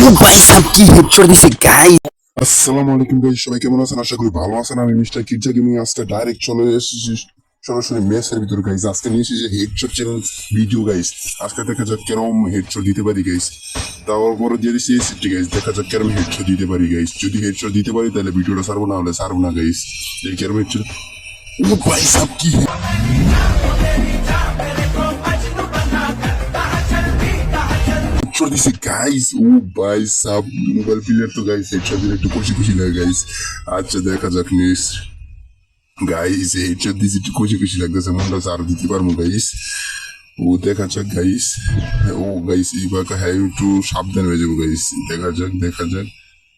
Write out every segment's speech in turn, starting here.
ও ভাই, সাব কি হেডশট দিছে গাই আসসালামু আলাইকুম গাইস সবাই কেমন আছেন? আশা করি ভালো আছেন। আমি মিস্টার কিরজা গেমিং, আজকে ডাইরেক্ট চলে এসেছি সরাসরি মেসের ভিতরে গাইস আজকে নিয়ে এসেছি হেডশট চ্যানেল ভিডিও গাইস আজকে দেখা যাক কেরম হেডশট দিতে পারি গাইস তারপরে দিয়ে দিচ্ছি এসিটি গাইস দেখা যাক কেরম হেডশট দিতে পারি গাইস যদি হেডশট দিতে পারি, তাহলে ভিডিওটা সারবো না হলে সারবো না গাইস এই কেরম হেডশট ও ভাই, সাব কি হেডশট দিছে গাইস ও ভাই সাব মোবাইল প্লেয়ার তো গাইস হেডশট দিলে একটু খুশি খুশি লাগে গাইস আচ্ছা দেখা যাক নেক্সট গাইস হেডশট দিছে একটু খুশি খুশি লাগতেছে মনটা আর দিতে পারব গাইস ও দেখা যাক গাইস ও গাইস এবার হ্যাঁ একটু সাবধান হয়ে যাব গাইস দেখা যাক দেখা যাক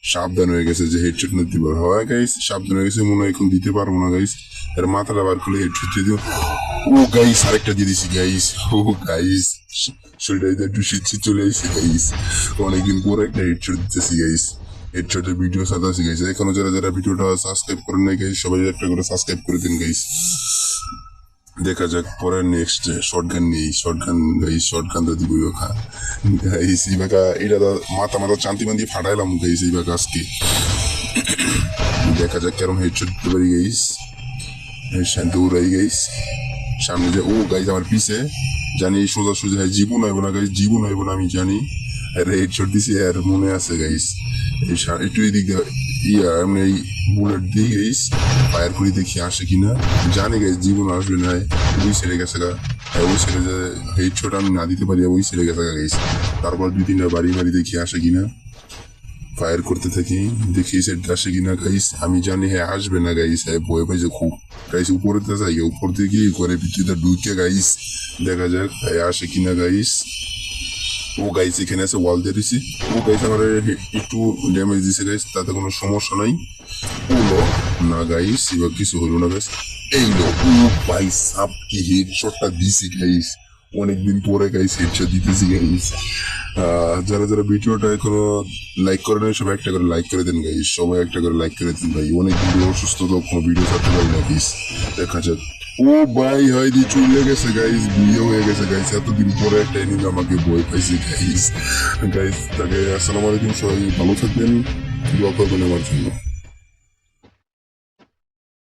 সাবধান হয়ে গেছে যে হেডশট নিতে পারব হয় গাইস সাবধান হয়ে গেছে মনে হয় এখন দিতে পারব না গাইস এর মাথাটা বার করলে হেডশট দিয়ে দিও ও গাইস আরেকটা দিয়ে দিছি গাইস ও গাইস শরীরটা একটু শীত চলে এসেছে গাইস অনেকদিন পরে একটা হেডশট দিতেছি গাইস হেডশটের ভিডিও সাথে আছে গাইস এখনও যারা যারা ভিডিওটা সাবস্ক্রাইব করেন নাই গাইস সবাই একটা করে সাবস্ক্রাইব করে দিন গাইস দেখা যাক পরে নেক্সট শর্ট গান নেই short gun guys short gun তো দিবই খা গাইস ইবাকা এটা তো মাথা মাথা চান্তি মান্তি ফাটাইলাম গাইস ইবাকা আজকে দেখা যাক কেরম হেডশট দিতে পারি গাইস শান্তি উড়াই গাইস সামনে যে, ও গাইস আমার পিছে, জানি সোজা সোজা হ্যাঁ জীবন হইব না গাইস, জীবন হইব না, আমি জানি। আর হেডশট দিছি, আর মনে আছে গাইস, এই একটু এই দিক দিয়ে, ইয়া, এমনি এই বুলেট দিয়ে গাইস ফায়ার করি দেখি আসে কিনা। জানি গাইস, জীবন আসবে না, ওই ছেড়ে গেছে গা। ওই ছেড়ে যে হেডশট আমি না দিতে পারি ওই ছেড়ে গেছে গা গাইস। তারপর দুই তিনটা বাড়ি বাড়ি দেখি আসে কিনা। ফায়ার করতে থাকি, দেখি সেটা আসে কিনা গাইস আমি জানি হ্যাঁ আসবে না গাইস হ্যাঁ ভয় পাইছে খুব। গাইস উপরে তো যাই, উপর থেকে করে ভিতরে ঢুকে গাইস দেখা যাক হ্যাঁ আসে কিনা গাইস ও গাইস এখানে আছে ওয়াল দিয়ে দিছি। ও গাইস আমার একটু ড্যামেজ দিছে গাইস তাতে কোনো সমস্যা নাই। হলো না গাইস এবার কিছু হলো না গাইস এই লো, ও, ভাই, সাপ কি হেডশটটা দিছি গাইস অনেকদিন পরে গাইস হেডশট দিতেছি গাইস যারা যারা ভিডিওটা এখনও লাইক করে নেই, সবাই একটা করে লাইক করে দেন গাইস। সবাই একটা করে লাইক করে দিন ভাই। অনেক ভিডিও অসুস্থ তো কোনো ভিডিও ছাড়তে পারি না গাইস। দেখা যাক। ও ভাই, হয় দি চলে গেছে গাইস, বিয়ে হয়ে গেছে গাইস। এতদিন পরে একটা এনিমি আমাকে বই পাইছে গাইস। গাইস, তাকে, আসসালামু আলাইকুম সবাই। ভালো থাকবেন। দোয়া করবেন আমার জন্য।